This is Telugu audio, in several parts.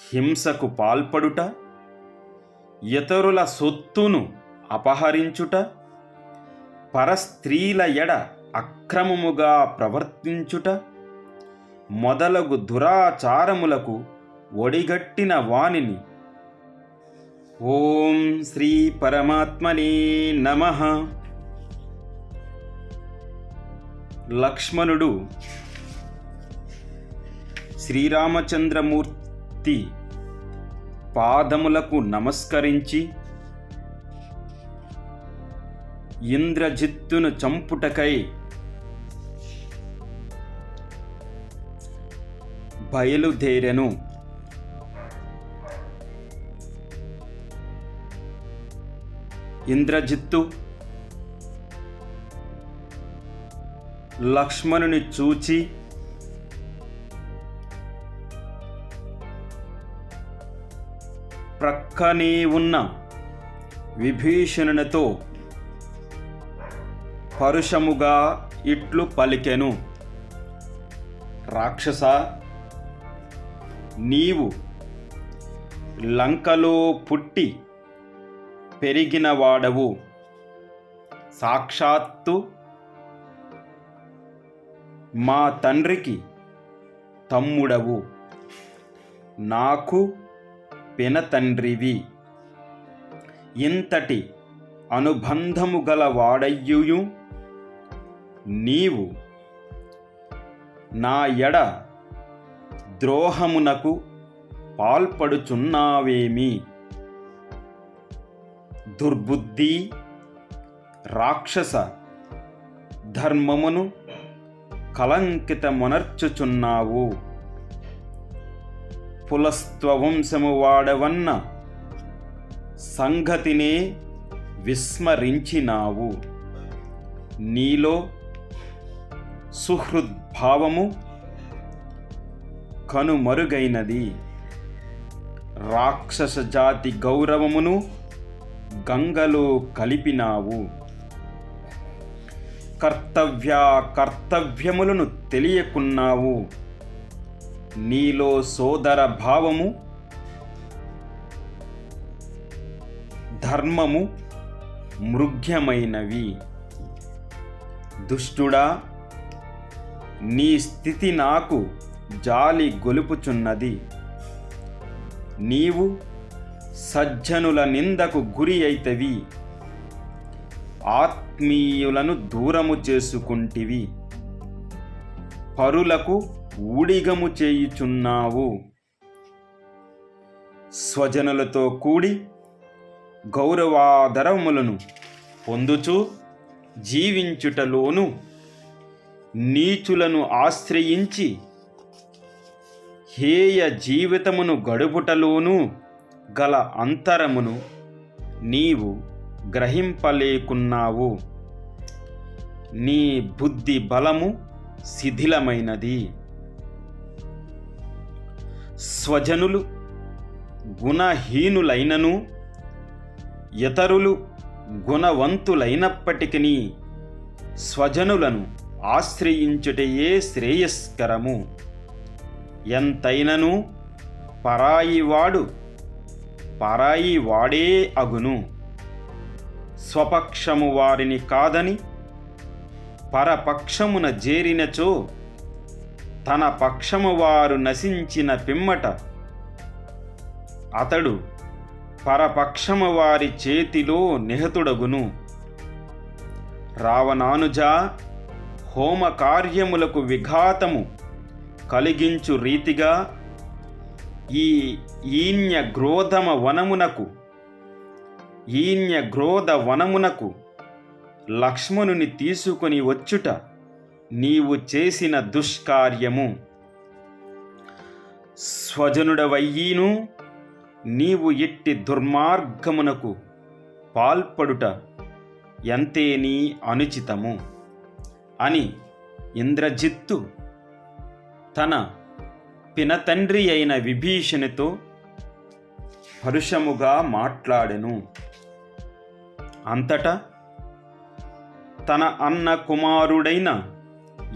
హింసకు పాల్పడుట ఇతరుల సొత్తును అపహరించుట పరస్త్రీల ఎడ అక్రమముగా ప్రవర్తించుట మొదలగు దురాచారములకు ఒడిగట్టిన వాణిని ఓం శ్రీ పరమాత్మనే నమ. లక్ష్మణుడు శ్రీరామచంద్రమూర్తి పాదములకు నమస్కరించి ఇంద్రజిత్తును చంపుటకై బయలుదేరెను. ఇంద్రజిత్తు లక్ష్మణుని చూచి పక్కనే ఉన్న విభీషణునితో పరుషముగా ఇట్లు పలికెను. రాక్షస నీవు లంకలో పుట్టి పెరిగిన వాడవు సాక్షాత్తు మా తండ్రికి తమ్ముడవు. నాకు పినతండ్రివి. ఇంతటి అనుబంధము గల వాడయ్యుయు నీవు నా ఎడ ద్రోహమునకు పాల్పడుచున్నావేమి? దుర్బుద్ధి రాక్షస ధర్మమును కలంకితమునర్చుచున్నావు. పులస్త్వవంశము వాడవన్న సంగతినే విస్మరించినావు. నీలో సుహృద్భావము కనుమరుగైనది. రాక్షస జాతి గౌరవమును గంగలో కలిపినావు. కర్తవ్య కర్తవ్యములను తెలియకున్నావు. నీలో సోదర భావము ధర్మము మృగ్యమైనవి. దుష్టుడా నీ స్థితి నాకు జాలి గొలుపుచున్నది. నీవు సజ్జనుల నిందకు గురి అయితవి. ఆత్మీయులను దూరము చేసుకుంటివి. పరులకు ఊడిగము చేయుచున్నావు. స్వజనులతో కూడి గౌరవాదరములను పొందుచు జీవించుటలోను నీచులను ఆశ్రయించి హేయ జీవితమును గడుపుటలోనూ గల అంతరమును నీవు గ్రహింపలేకున్నావు. నీ బుద్ధి బలము శిథిలమైనది. స్వజనులు గుణహీనులైనను ఇతరులు గుణవంతులైనప్పటికీ స్వజనులను ఆశ్రయించుటయే శ్రేయస్కరము. ఎంతైనను పరాయివాడు పరాయివాడే అగును. స్వపక్షము వారిని కాదని పరపక్షమున జేరినచో తన పక్షము వారు నశించిన పిమ్మట అతడు పరపక్షము వారి చేతిలో నిహతుడగును. రావణానుజ హోమ కార్యములకు విఘాతము కలిగించు రీతిగా ఈ ఈన్య గ్రోధమ వనమునకు ఈన్య గ్రోధ వనమునకు లక్ష్మణుని తీసుకొని వచ్చుట నీవు చేసిన దుష్కార్యము. స్వజనుడవయ్యీను నీవు ఇట్టి దుర్మార్గమునకు పాల్పడుట ఎంతేని అనుచితము? అని ఇంద్రజిత్తు తన పినతండ్రి అయిన విభీషణితో పరుషముగా మాట్లాడెను. అంతటా తన అన్న కుమారుడైన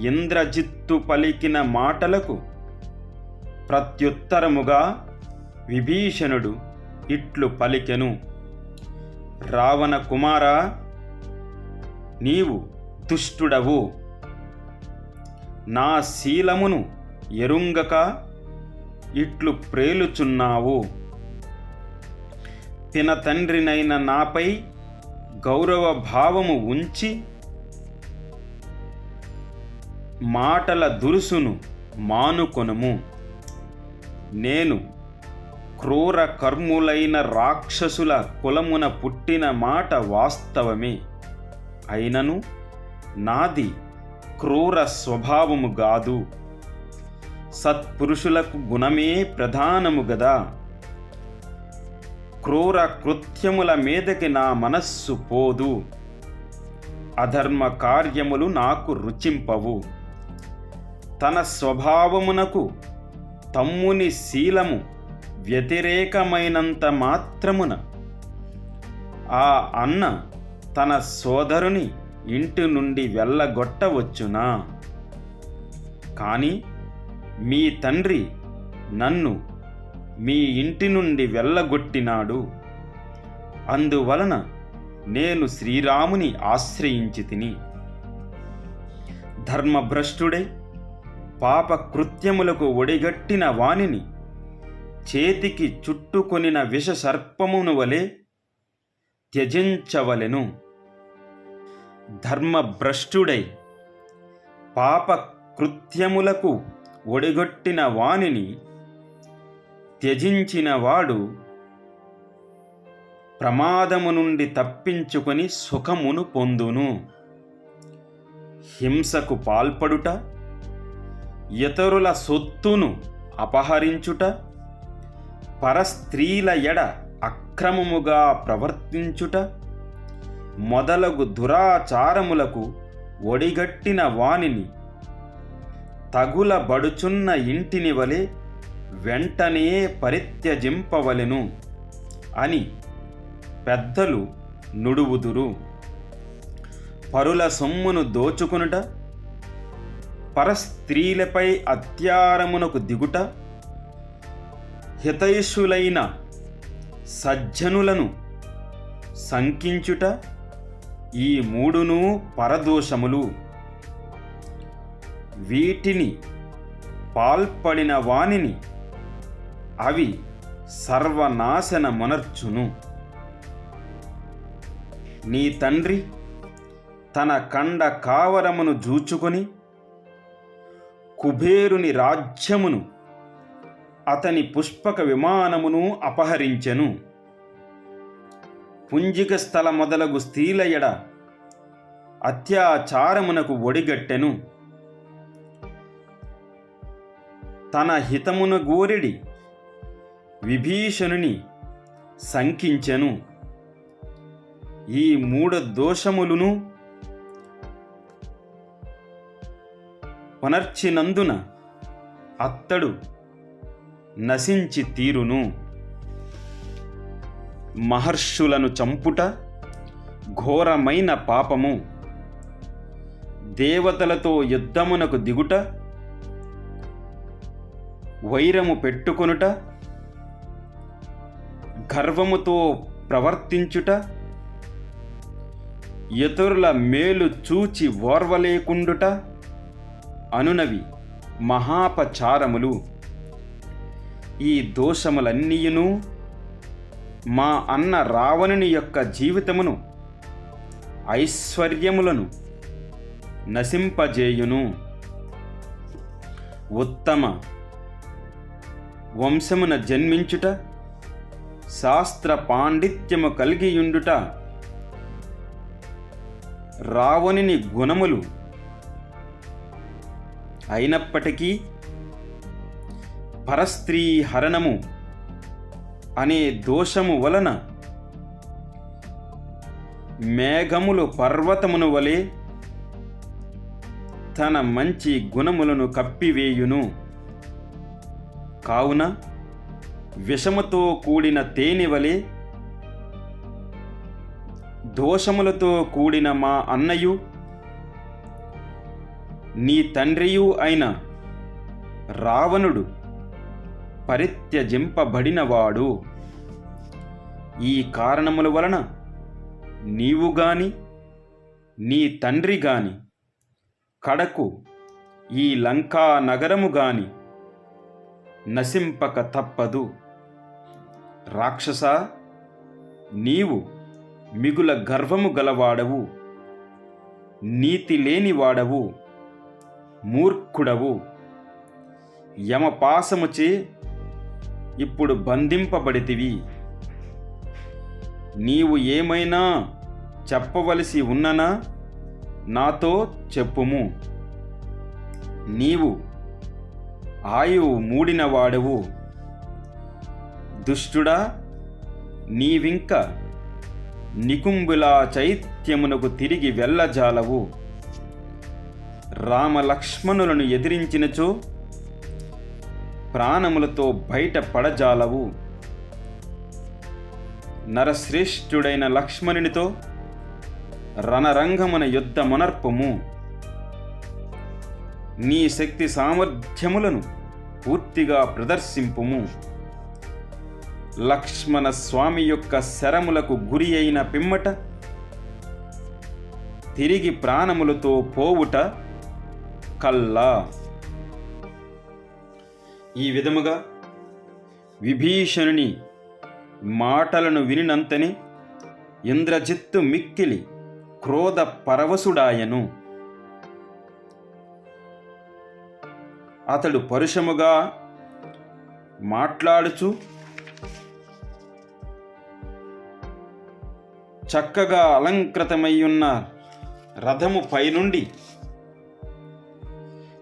ఇంద్రజిత్తు పలికిన మాటలకు ప్రత్యుత్తరముగా విభీషణుడు ఇట్లు పలికెను. రావణ కుమారా నీవు దుష్టుడవు. నా శీలమును ఎరుంగక ఇట్లు ప్రేలుచున్నావు. తిన తండ్రినైన నాపై గౌరవ భావము ఉంచి మాటల దురుసును మానుకొనుము. నేను క్రూర కర్ములైన రాక్షసుల కులమున పుట్టిన మాట వాస్తవమే. అయినను నాది క్రూర స్వభావము కాదు సత్పురుషులకు గుణమే ప్రధానము గదా. క్రూర కృత్యముల మీదకి నా మనస్సు పోదు. అధర్మ కార్యములు నాకు రుచింపవు. తన స్వభావమునకు తమ్ముని శీలము వ్యతిరేకమైనంత మాత్రమున ఆ అన్న తన సోదరుని ఇంటి నుండి వెళ్ళగొట్టవచ్చునా? కానీ మీ తండ్రి నన్ను మీ ఇంటి నుండి వెళ్ళగొట్టినాడు. అందువలన నేను శ్రీరాముని ఆశ్రయించి తిని. ధర్మభ్రష్టుడై పాప కృత్యములకు ఒడిగట్టిన వానిని చేతికి చుట్టుకొనిన విష సర్పమును వలె త్యజించవలెను. ధర్మభ్రష్టుడై పాప కృత్యములకు ఒడిగొట్టిన వానిని త్యజించినవాడు ప్రమాదము నుండి తప్పించుకొని సుఖమును పొందును. హింసకు పాల్పడుట ఇతరుల సొత్తును అపహరించుట పరస్త్రీల ఎడ అక్రమముగా ప్రవర్తించుట మొదలగు దురాచారములకు ఒడిగట్టిన వానిని తగులబడుచున్న ఇంటిని వలె వెంటనే పరిత్యజింపవలెను అని పెద్దలు నుడువుదురు. పరుల సొమ్మును దోచుకునుట పరస్త్రీలపై అత్యారమునకు దిగుట హితైషులైన సజ్జనులను శంకించుట ఈ మూడును పరదోషములు. వీటిని పాల్పడిన వానిని అవి సర్వనాశనమునర్చును. నీ తండ్రి తన కండ కావరమును జూచుకొని కుబేరుని రాజ్యమును అతని పుష్పక విమానమును అపహరించెను. పుంజిక స్థల మొదలగు స్త్రీల ఎడ అత్యాచారమునకు ఒడిగట్టెను. తన హితమున గోరిడి విభీషణుని శంకించెను. ఈ మూడు దోషములను కొనర్చినందున అత్తడు నశించి తీరును. మహర్షులను చంపుట ఘోరమైన పాపము. దేవతలతో యుద్ధమునకు దిగుట వైరము పెట్టుకొనుట గర్వముతో ప్రవర్తించుట ఇతరుల మేలు చూచి ఓర్వలేకుండుట అనునవి మహాపచారములు. ఈ దోషములన్నీయును మా అన్న రావణుని యొక్క జీవితమును ఐశ్వర్యములను నశింపజేయును. ఉత్తమ వంశమున జన్మించుట శాస్త్ర పాండిత్యము కలిగియుండుట రావణుని గుణములు అయినప్పటికీ పరస్త్రీ హరణము అనే దోషము వలన మేఘములు పర్వతమును వలె తన మంచి గుణములను కప్పివేయును. కావున విషముతో కూడిన తేనె వలె దోషములతో కూడిన మా అన్నయు నీ తండ్రియు అయిన రావణుడు పరిత్యజింపబడినవాడు. ఈ కారణముల వలన నీవు గాని నీ తండ్రి గాని కడకు ఈ లంకా నగరము గాని నశింపక తప్పదు. రాక్షస నీవు మిగుల గర్వము గలవాడవు నీతి లేనివాడవు. మూర్ఖుడవు. యమపాసముచే ఇప్పుడు బంధింపబడితివి. నీవు ఏమైనా చెప్పవలసి ఉన్ననా? నాతో చెప్పుము. నీవు ఆయువు మూడినవాడవు. దుష్టుడా నీవింక నికుంబులా చైత్యమునకు తిరిగి వెళ్ళజాలవు. రామలక్ష్మణులను ఎదిరించినచో ప్రాణములతో బయట పడజాలవు నరశ్రేష్ఠుడైన లక్ష్మణునితో రణరంగమున యుద్ధమునర్పము. నీ శక్తి సామర్థ్యములను పూర్తిగా ప్రదర్శింపుము. లక్ష్మణ స్వామి యొక్క శరములకు గురి అయిన పిమ్మట తిరిగి ప్రాణములతో పోవుట కల్లా. ఈ విధముగా విభీషణుని మాటలను వినినంతనే ఇంద్రజిత్తు మిక్కిలి క్రోధ పరవశుడాయను. అతడు పరుషముగా మాట్లాడుచు చక్కగా అలంకృతమయ్యున్న రథము పైనుండి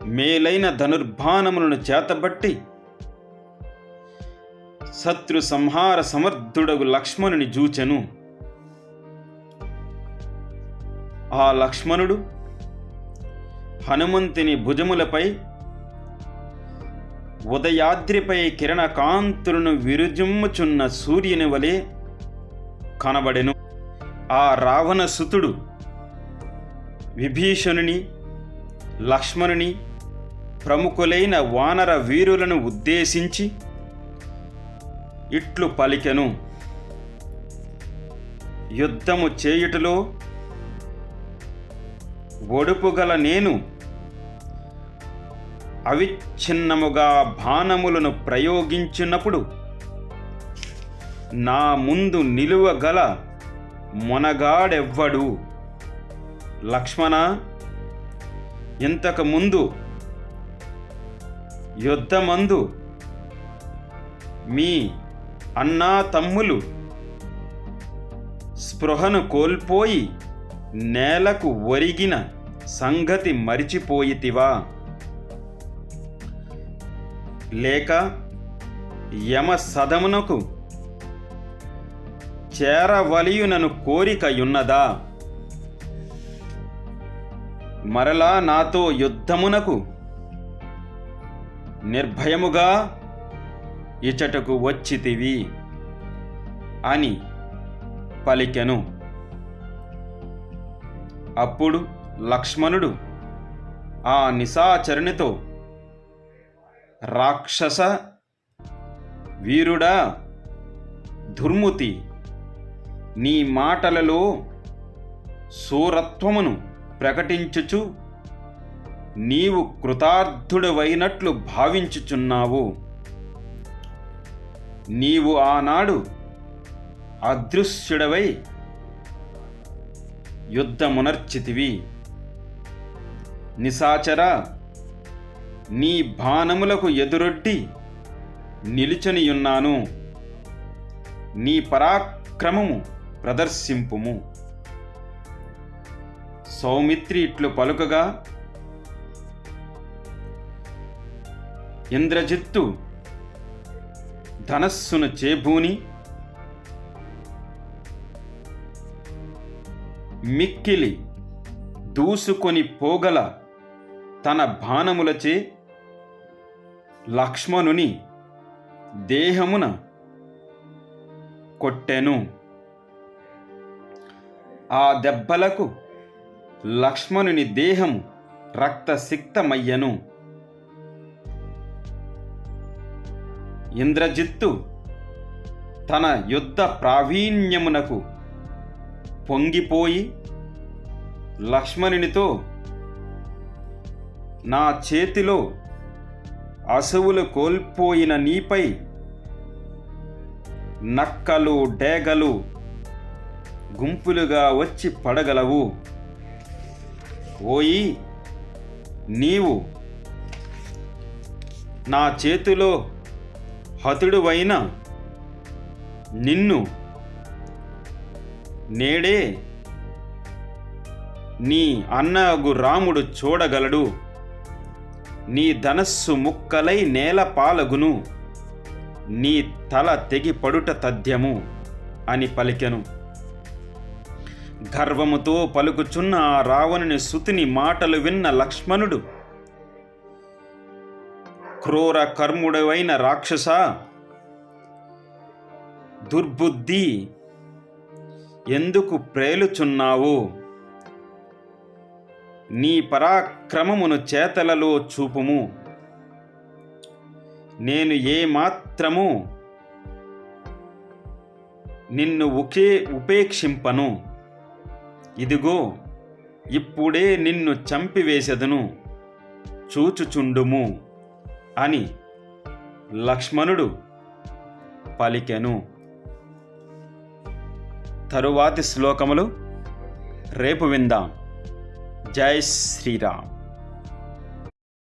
మేలైన ధనుర్బాణములను చేతబట్టి శత్రు సంహార సమర్థుడగు లక్ష్మణుని జూచెను. ఆ లక్ష్మణుడు హనుమంతుని భుజములపై ఉదయాద్రిపై కిరణకాంతులను విరుజుమ్ముచున్న సూర్యుని వలె కనబడెను. ఆ రావణ సుతుడు విభీషణుని లక్ష్మణుని ప్రముఖులైన వానర వీరులను ఉద్దేశించి ఇట్లు పలికెను. యుద్ధము చేయుటలో ఒడుపుగల నేను అవిచ్ఛిన్నముగా బాణములను ప్రయోగించినప్పుడు నా ముందు నిలువగల మొనగాడెవ్వడు? లక్ష్మణ ఇంతకు ముందు యుద్ధమందు మీ అన్నా తమ్ములు స్పృహను కోల్పోయి నేలకు ఒరిగిన సంగతి మరిచిపోయితివా? లేక యమ సదమునకు చేరవలియునను కోరికయున్నదా? మరలా నాతో యుద్ధమునకు నిర్భయముగా ఇచటకు వచ్చితివి అని పలికెను. అప్పుడు లక్ష్మణుడు ఆ నిశాచరునితో రాక్షస వీరుడా దుర్ముతి నీ మాటలలో సూరత్వమును ప్రకటించుచు నీవు కృతార్థుడవైనట్లు భావించుచున్నావు. నీవు ఆనాడు అదృశ్యుడవై యుద్ధమునర్చితివి. నిశాచర నీ బాణములకు ఎదురొడ్డి నిలుచనియున్నాను. నీ పరాక్రమము ప్రదర్శింపుము. సౌమిత్రి ఇట్లు పలుకగా ఇంద్రజిత్తు ధనస్సును చేబూని మిక్కిలి దూసుకొని పోగల తన బాణములచే లక్ష్మణుని దేహమున కొట్టెను. ఆ దెబ్బలకు లక్ష్మణుని దేహము రక్తసిక్తమయ్యను. ఇంద్రజిత్తు తన యుద్ధ ప్రావీణ్యమునకు పొంగిపోయి లక్ష్మణునితో నా చేతిలో అసువులు కోల్పోయిన నీపై నక్కలు డేగలు గుంపులుగా వచ్చి పడగలవు. ఓయి నీవు నా చేతిలో హతుడువైన నిన్ను నేడే నీ అన్నగు రాముడు చూడగలడు. నీ ధనస్సు ముక్కలై నేల పాలగును. నీ తల తెగి పడుట తథ్యము అని పలికెను. గర్వముతో పలుకుచున్న ఆ రావణుని సుతిని మాటలు విన్న లక్ష్మణుడు క్రూర కర్ముడవైన రాక్షస దుర్బుద్ధి ఎందుకు ప్రేలుచున్నావు? నీ పరాక్రమమును చేతలలో చూపుము. నేను ఏ మాత్రము నిన్ను ఒకే ఉపేక్షింపను. ఇదిగో ఇప్పుడే నిన్ను చంపివేసెదను. చూచుచుండుము. అని లక్ష్మణుడు పలికెను. తరువాతి శ్లోకములు రేపు విందాం. జై శ్రీరామ్.